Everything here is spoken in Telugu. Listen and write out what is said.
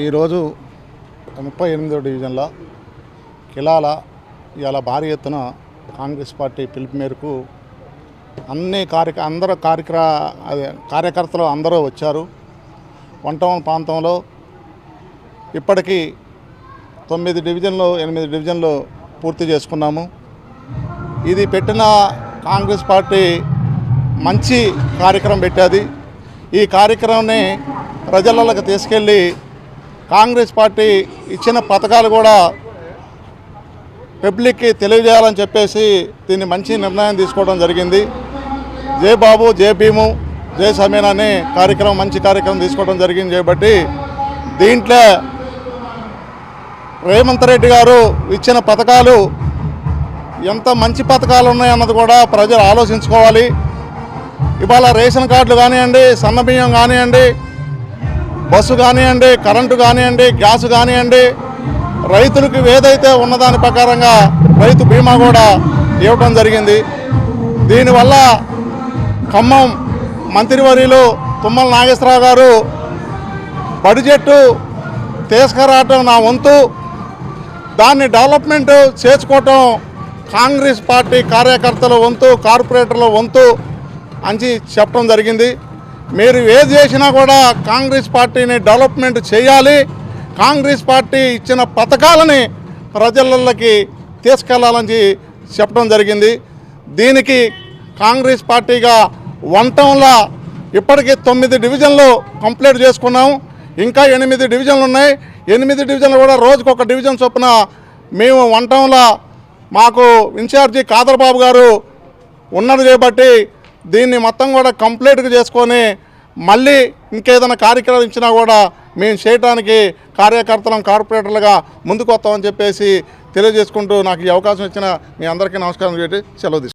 ఈరోజు ముప్పై ఎనిమిదో డివిజన్లో కిలాల ఇవాళ భారీ ఎత్తున కాంగ్రెస్ పార్టీ పిలుపు మేరకు అన్ని కార్యక అందరూ కార్యక్ర అదే కార్యకర్తలు అందరూ వచ్చారు. వన్ ప్రాంతంలో ఇప్పటికీ తొమ్మిది డివిజన్లు ఎనిమిది డివిజన్లు పూర్తి చేసుకున్నాము. ఇది పెట్టిన కాంగ్రెస్ పార్టీ మంచి కార్యక్రమం పెట్టేది. ఈ కార్యక్రమాన్ని ప్రజలలోకి తీసుకెళ్ళి కాంగ్రెస్ పార్టీ ఇచ్చిన పథకాలు కూడా పబ్లిక్కి తెలియజేయాలని చెప్పేసి దీన్ని మంచి నిర్ణయం తీసుకోవడం జరిగింది. జే బాబు జై భీము జై సమీన్ అనే కార్యక్రమం మంచి కార్యక్రమం తీసుకోవడం జరిగింది కాబట్టి దీంట్లో రేవంత్ రెడ్డి గారు ఇచ్చిన పథకాలు ఎంత మంచి పథకాలు ఉన్నాయన్నది కూడా ప్రజలు ఆలోచించుకోవాలి. ఇవాళ రేషన్ కార్డులు కానివ్వండి సన్న బియ్యం కానివ్వండి బస్సు కానివ్వండి కరెంటు కానివ్వండి గ్యాస్ కానివ్వండి రైతులకు ఏదైతే ఉన్నదాని ప్రకారంగా రైతు బీమా కూడా ఇవ్వడం జరిగింది. దీనివల్ల ఖమ్మం మంత్రివర్యులు తుమ్మల నాగేశ్వరరావు గారు బడ్జెట్ తీసుకురావటం నా వంతు. దాన్ని డెవలప్మెంట్ చేసుకోవటం కాంగ్రెస్ పార్టీ కార్యకర్తల వంతు కార్పొరేటర్ల వంతు అని చెప్పడం జరిగింది. మీరు ఏది చేసినా కూడా కాంగ్రెస్ పార్టీని డెవలప్మెంట్ చేయాలి. కాంగ్రెస్ పార్టీ ఇచ్చిన పథకాలని ప్రజలకి తీసుకెళ్ళాలని చెప్పడం జరిగింది. దీనికి కాంగ్రెస్ పార్టీగా వన్ టౌన్లో ఇప్పటికీ తొమ్మిది డివిజన్లు కంప్లీట్ చేసుకున్నాం. ఇంకా ఎనిమిది డివిజన్లు ఉన్నాయి. ఎనిమిది డివిజన్లు కూడా రోజుకు ఒక డివిజన్ చొప్పున మేము వన్ టౌన్లో మాకు ఇన్ఛార్జి కాదర్బాబు గారు ఉన్నది కాబట్టి దీన్ని మొత్తం కూడా కంప్లీట్గా చేసుకొని మళ్ళీ ఇంకేదైనా కార్యక్రమం ఇచ్చినా కూడా మేము చేయడానికి కార్యకర్తలం కార్పొరేటర్లుగా ముందుకు వస్తామని చెప్పేసి తెలియజేసుకుంటూ నాకు ఈ అవకాశం ఇచ్చిన మీ అందరికీ నమస్కారం పెట్టి సెలవు